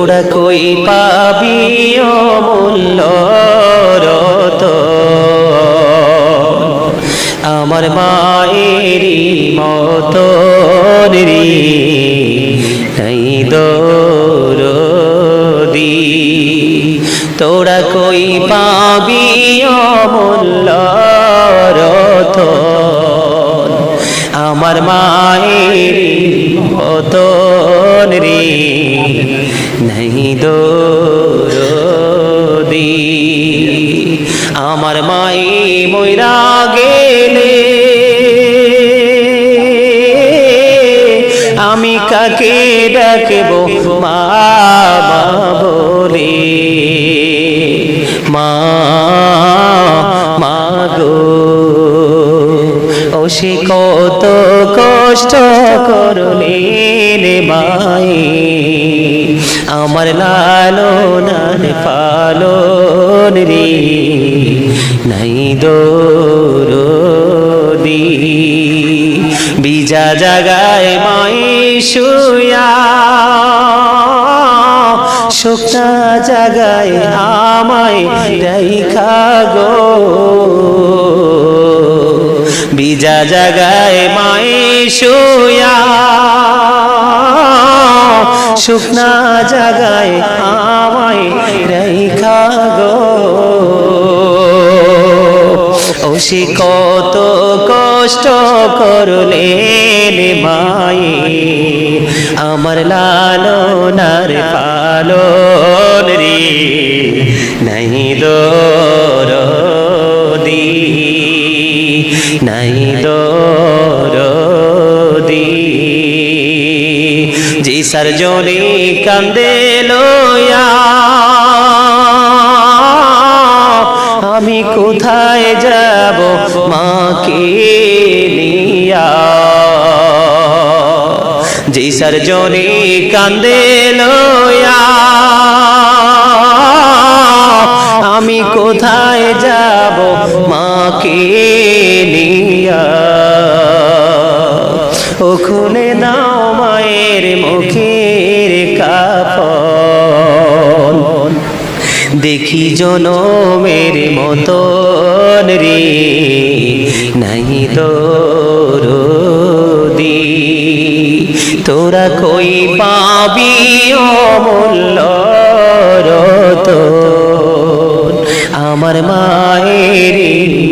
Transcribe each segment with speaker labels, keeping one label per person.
Speaker 1: তোরা কই পাবি অমূল্য রত আমার মায়েরই মতো রে নাই তোরা কই পাবি অমূল্য রত আমার মায়ের মতন রে নাই দরদি আমার মাই ময়রা গেলে আমি কাকে ডাকব মা বলে মা মা গো ও সে কত কষ্ট করলেন মাই আমার লালনার পালন রে, নাই দোরদি। বিজা জাগায় মাই শুয়া, শুকনা জাগায় আমায় রাইখা গো। বিজা জাগায় মাই শুয়া শুকনা জাগায় আমায় রাইখা গো। ও সে কত কষ্ট করলেন মাই আমার লালনার পালন রে, নাই দরদি নাই দরদি সরজনে কান্দে লোয়া। আমি কোথায় যাব মাকে নিয়া? যে সরজনে কান্দে লোয়া। আমি কোথায় যাব মাকে নিয়া? ও খুলে দাও মায়ের মুখের কাপন দেখি জনমের মতন রে, নাই তো দরদি। তোরা কই পাবি অমূল্য রতন? আমার মায়ের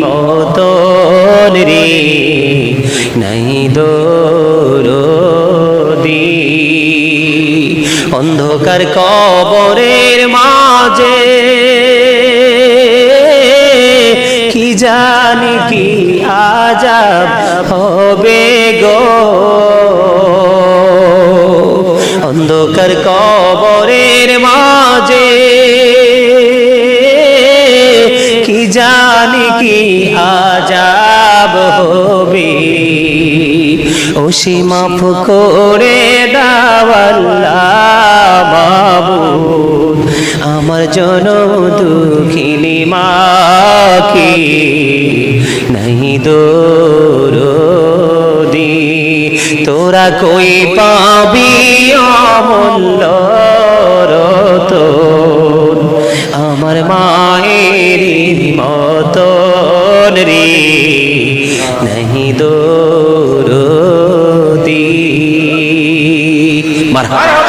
Speaker 1: মতন রে, নাই দরদি। অন্ধকার কবরের মাঝে। কি জানি কি আজাব হবে গো? অন্ধকার কবরের মাঝে। কি জানি কি আজাব হবে? ও সে মাফ করে দাওয়াল্লা আমার জন দুঃখিনী মাকে, নাই দোরদি। তোরা কই পাবি অমূল্য রতন? আমার মায়ের মতন রে নাহি দোরদি। মারহাবা।